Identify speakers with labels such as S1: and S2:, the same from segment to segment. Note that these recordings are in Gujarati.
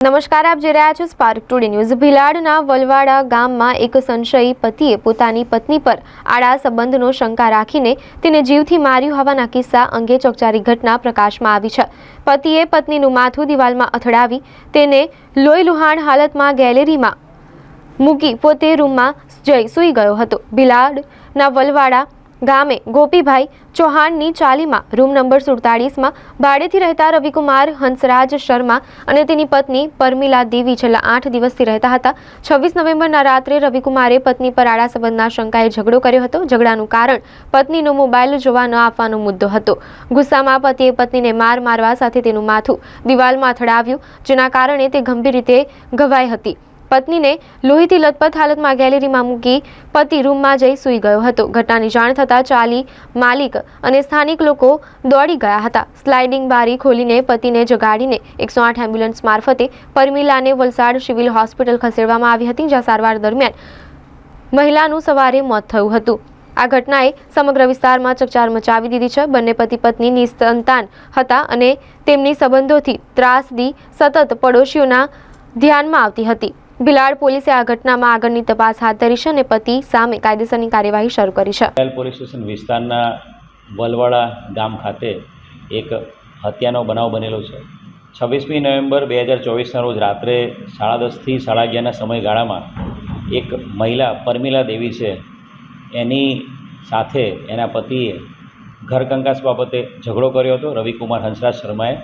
S1: નમસ્કાર, આપ જોઈ રહ્યા છો સ્પાર્ક ટુડે ન્યૂઝ ભિલાડના વલવાડા ગામમાં એક સંશયી પતિએ પોતાની પત્ની પર આડા સંબંધનો શંકા રાખીને તેને જીવથી માર્યું હોવાના કિસ્સા અંગે ચોકચારી ઘટના પ્રકાશમાં આવી છે. પતિએ પત્નીનું માથું દિવાલમાં અથડાવી તેને લોહી લુહાણ હાલતમાં ગેલેરીમાં મૂકી પોતે રૂમમાં જઈ સૂઈ ગયો હતો. ભિલાડના વલવાડા ગામે ગોપીભાઈ ચૌહાણની ચાલીમાં રૂમ નંબર સુડતાળીસમાં ભાડેથી રહેતા રવિકુમાર હંસરાજ શર્મા અને તેની પત્ની પરમિલા દેવી છેલ્લા આઠ દિવસથી રહેતા હતા. છવ્વીસ નવેમ્બરના રાત્રે રવિકુમારે પત્ની પર આડા સંબંધના શંકાએ ઝઘડો કર્યો હતો. ઝઘડાનું કારણ પત્નીનો મોબાઈલ જોવા ન આપવાનો મુદ્દો હતો. ગુસ્સામાં પતિએ પત્નીને માર મારવા સાથે તેનું માથું દિવાલમાં અથડાવ્યું, જેના કારણે તે ગંભીર રીતે ઘવાઈ હતી. પત્નીને લોહીથી લથપથ હાલતમાં ગેલેરીમાં મૂકી પતિ રૂમમાં જઈ સૂઈ ગયો હતો. ઘટનાની જાણ થતાં ચાલી માલિક અને સ્થાનિક લોકો દોડી ગયા હતા. સ્લાઇડિંગ બારી ખોલીને પતિને જગાડીને એકસો આઠ એમ્બ્યુલન્સ મારફતે પરમિલાને વલસાડ સિવિલ હોસ્પિટલ ખસેડવામાં આવી હતી, જ્યાં સારવાર દરમિયાન મહિલાનું સવારે મોત થયું હતું. આ ઘટનાએ સમગ્ર વિસ્તારમાં ચકચાર મચાવી દીધી છે. બંને પતિ પત્ની નિસંતાન હતા અને તેમની સંબંધોથી ત્રાસદી સતત પડોશીઓના ધ્યાનમાં આવતી હતી. ભિલાડ પોલીસે આ ઘટનામાં આગળની તપાસ હાથ ધરી છે અને પતિ સામે કાયદેસરની કાર્યવાહી શરૂ કરી છે.
S2: પોલીસ સ્ટેશન વિસ્તારના વલવાડા ગામ ખાતે એક હત્યાનો બનાવ બનેલો છે. છવ્વીસમી નવેમ્બર બે હજાર ચોવીસના રોજ રાત્રે સાડા દસથી સાડા અગિયારના સમયગાળામાં એક મહિલા પરમિલા દેવી છે. એની સાથે એના પતિએ ઘર કંકાસ બાબતે ઝઘડો કર્યો હતો. રવિકુમાર હંસરાજ શર્માએ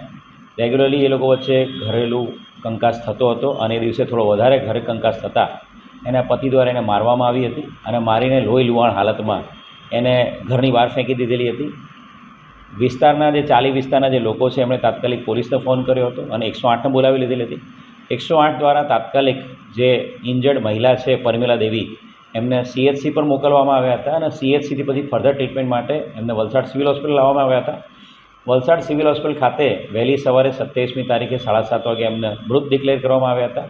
S2: રેગ્યુલરલી એ લોકો વચ્ચે ઘરેલું કંકાસ થતો હતો અને એ દિવસે થોડો વધારે ઘરે કંકાસ થતાં એના પતિ દ્વારા એને મારવામાં આવી હતી અને મારીને લોહી લુહાણ હાલતમાં એને ઘરની બહાર ફેંકી દીધેલી હતી. વિસ્તારના જે ચાલી વિસ્તારના જે લોકો છે, એમણે તાત્કાલિક પોલીસને ફોન કર્યો હતો અને એકસો આઠને બોલાવી લીધેલી હતી. એકસો આઠ દ્વારા તાત્કાલિક જે ઇન્જર્ડ મહિલા છે, પરમિલા દેવી, એમને સીએચસી પર મોકલવામાં આવ્યા હતા અને સીએચસીથી પછી ફર્ધર ટ્રીટમેન્ટ માટે એમને વલસાડ સિવિલ હોસ્પિટલ લાવવામાં આવ્યા હતા. વલસાડ સિવિલ હોસ્પિટલ ખાતે વહેલી સવારે સત્યાવીસમી તારીખે સાડા સાત વાગે એમને મૃત ડિક્લેર કરવામાં આવ્યા હતા.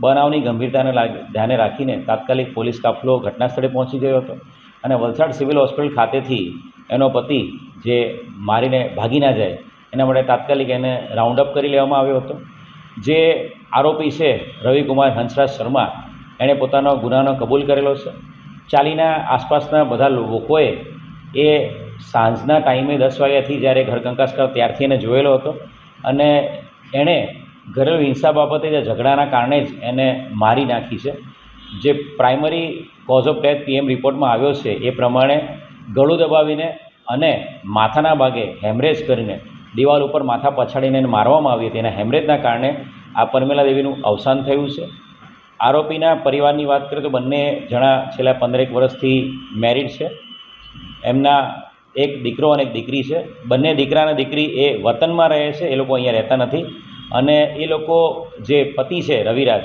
S2: બનાવની ગંભીરતાને ધ્યાને રાખીને તાત્કાલિક પોલીસ કાફલો ઘટના સ્થળે પહોંચી ગયો હતો અને વલસાડ સિવિલ હોસ્પિટલ ખાતેથી એનો પતિ જે મારીને ભાગી ના જાય, એના માટે તાત્કાલિક એને રાઉન્ડ અપ કરી લેવામાં આવ્યો હતો. જે આરોપી છે રવિકુમાર હંસરાજ શર્મા, એણે પોતાનો ગુનાનો કબૂલ કરેલો છે. ચાલીના આસપાસના બધા લોકોએ એ સાંજના ટાઈમે દસ વાગ્યાથી જ્યારે ઘર કંકાસ કર ત્યારથી એને જોયેલો હતો. અને એણે ઘરેલું હિંસા બાબતે જે ઝઘડાના કારણે જ એને મારી નાખી છે. જે primary cause of death PM રિપોર્ટમાં આવ્યો છે એ પ્રમાણે ગળું દબાવીને અને માથાના ભાગે હેમરેજ કરીને દિવાલ ઉપર માથા પછાડીને એને મારવામાં આવી હતી. એના હેમરેજના કારણે આ પરમેલા દેવીનું અવસાન થયું છે. આરોપીના પરિવારની વાત કરીએ તો બંને જણા છેલ્લા પંદરેક વર્ષથી મેરિડ છે. એમના એક દીકરો અને એક દીકરી છે. બંને દીકરા અને દીકરી એ વતનમાં રહે છે, એ લોકો અહીંયા રહેતા નથી. અને એ લોકો જે પતિ છે, રવિરાજ,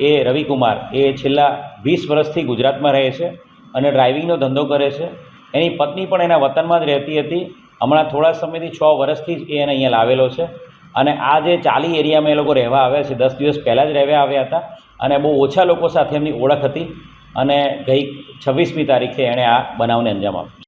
S2: એ રવિકુમાર, એ છેલ્લા વીસ વર્ષથી ગુજરાતમાં રહે છે અને ડ્રાઇવિંગનો ધંધો કરે છે. એની પત્ની પણ એના વતનમાં જ રહેતી હતી. હમણાં થોડા સમયથી છ વર્ષથી જ એ એને અહીંયા લાવેલો છે. અને આ જે ચાલી એરિયામાં એ લોકો રહેવા આવ્યા છે, દસ દિવસ પહેલાં જ રહેવા આવ્યા હતા અને બહુ ઓછા લોકો સાથે એમની ઓળખ હતી અને ગઈ છવ્વીસમી તારીખે એણે આ બનાવને અંજામ આપ્યો.